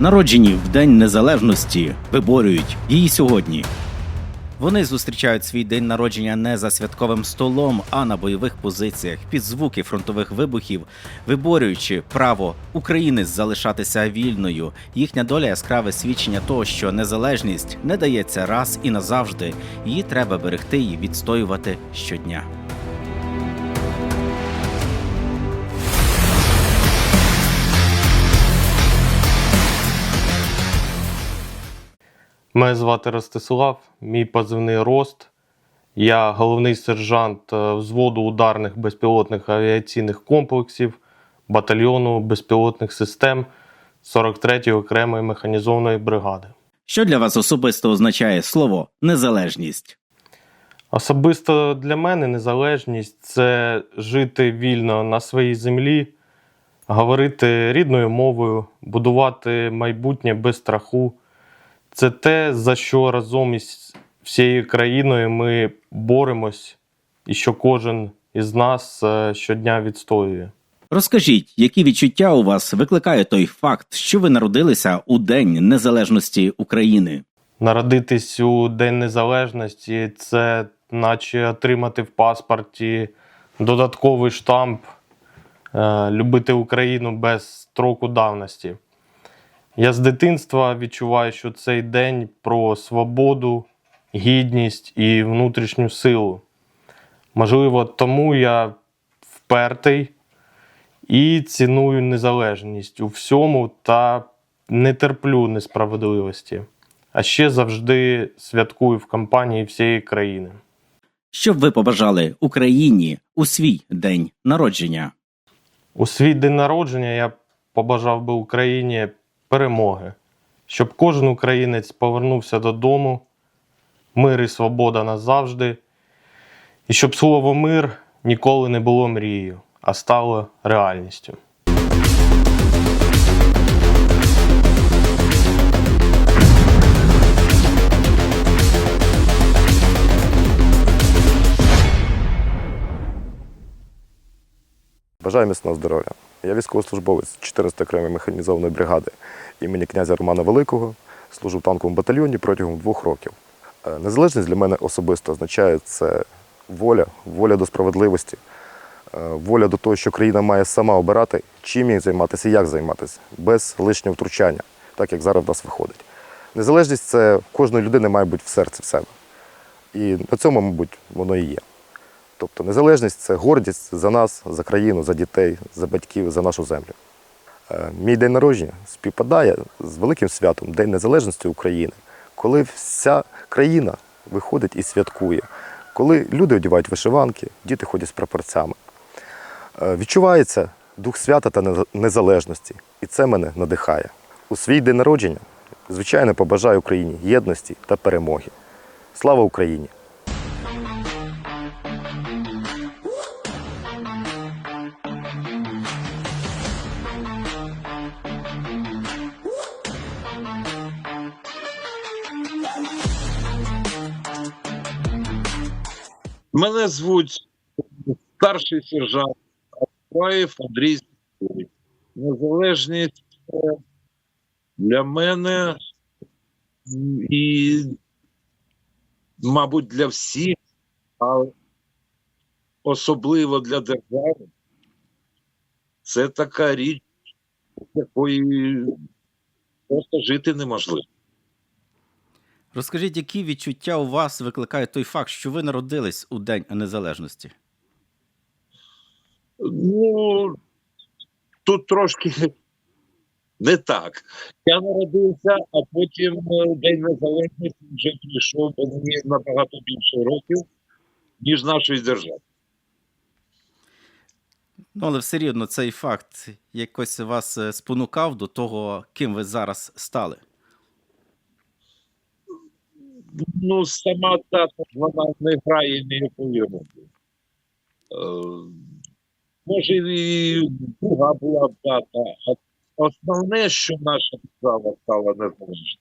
народжені в День Незалежності, виборюють її сьогодні. Вони зустрічають свій день народження не за святковим столом, а на бойових позиціях під звуки фронтових вибухів, виборюючи право України залишатися вільною. Їхня доля яскраве свідчення того, що незалежність не дається раз і назавжди. Її треба берегти і відстоювати щодня. Мене звати Ростислав, мій позивний Рост. Я головний сержант е, взводу ударних безпілотних авіаційних комплексів батальйону безпілотних систем 43-ї окремої механізованої бригади. Що для вас особисто означає слово незалежність? Особисто для мене незалежність це жити вільно на своїй землі, говорити рідною мовою, будувати майбутнє без страху. Це те, за що разом із всією країною ми боремось, і що кожен із нас е, щодня відстоює. Розкажіть, які відчуття у вас викликає той факт, що ви народилися у День Незалежності України? Народитись у День Незалежності це наче отримати в паспорті додатковий штамп, е, любити Україну без строку давності. Я з дитинства відчуваю, що цей день про свободу, гідність і внутрішню силу. Можливо, тому я впертий і ціную незалежність у всьому та не терплю несправедливості а ще завжди святкую в компанії всієї країни. Що б ви побажали Україні у свій день народження? У свій день народження я побажав би Україні перемоги, щоб кожен українець повернувся додому, мир і свобода назавжди, і щоб слово мир ніколи не було мрією, а стало реальністю. Бажаю міцного здоров'я. Я військовослужбовець 400 окремої механізованої бригади імені князя Романа Великого. Служу в танковому батальйоні протягом двох років. Е, Незалежність для мене особисто означає це воля, воля до справедливості, е, воля до того, що країна має сама обирати, чим їй займатися і як займатися, без лишнього втручання, так як зараз в нас виходить. Незалежність це кожної людини має бути в серці в себе. І на цьому, мабуть, воно і є. Тобто незалежність це гордість за нас, за країну, за дітей, за батьків, за нашу землю. Е, Мій день народження співпадає з великим святом День Незалежності України, коли вся країна виходить і святкує, коли люди одягають вишиванки, діти ходять з прапорцями. Е, Відчувається дух свята та незалежності, і це мене надихає. У свій день народження, звичайно, побажаю Україні єдності та перемоги. Слава Україні! Мене звуть старший сержант Атраєв Андрій Сергійович. Незалежність для мене і, мабуть, для всіх, але особливо для держави. Це така річ, якої просто жити неможливо. Розкажіть, які відчуття у вас викликає той факт, що ви народились у День Незалежності? Ну, тут трошки не так. Я народився, а потім е, День Незалежності вже прийшов, бо мені набагато більше років, ніж нашої держави. Ну, але все рівно цей факт якось вас е, спонукав до того, ким ви зараз стали. Ну, сама дата вона не грає ніякої ролі. Е, може, і друга була б дата, а основне, що наша держава стала незалежною.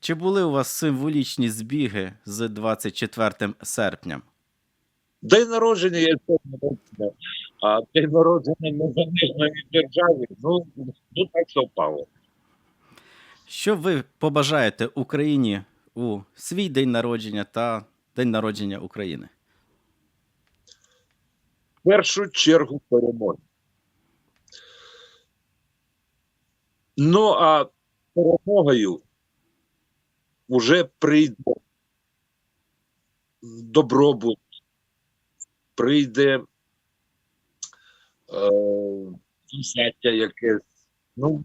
Чи були у вас символічні збіги з 24 серпня? День народження є день народження, а день народження незалежної держави, ну, ну так совпало. Що ви побажаєте Україні у свій день народження та день народження України? В першу чергу перемоги. Ну, а перемогою вже прийде добробут, прийде е, десяття якесь. Ну,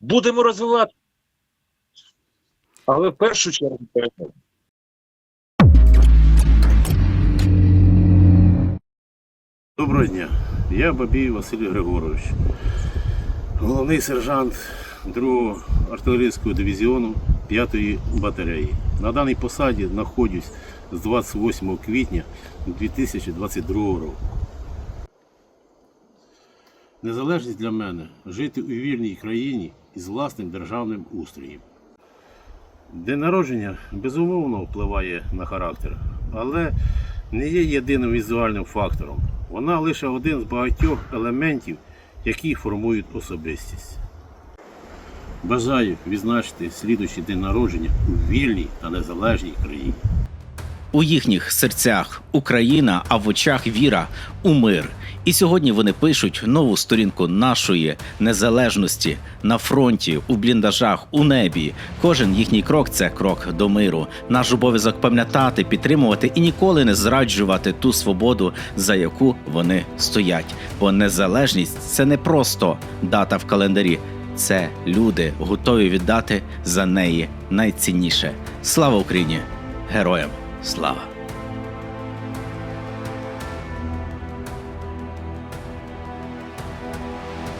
будемо розвивати. Але в першу чергу перемоги. Доброго дня. Я Бабій Василь Григорович, головний сержант 2-го артилерійського дивізіону 5-ї батареї. На даній посаді знаходжусь з 28 квітня 2022 року. Незалежність для мене жити у вільній країні із власним державним устроєм. День народження безумовно впливає на характер, але не є єдиним візуальним фактором. Вона лише один з багатьох елементів, які формують особистість. Бажаю відзначити слідуючий день народження у вільній та незалежній країні. У їхніх серцях Україна, а в очах віра у мир. І сьогодні вони пишуть нову сторінку нашої незалежності на фронті, у бліндажах, у небі. Кожен їхній крок це крок до миру. Наш обов'язок пам'ятати, підтримувати і ніколи не зраджувати ту свободу, за яку вони стоять. Бо незалежність це не просто дата в календарі. Це люди готові віддати за неї найцінніше. Слава Україні! Героям слава!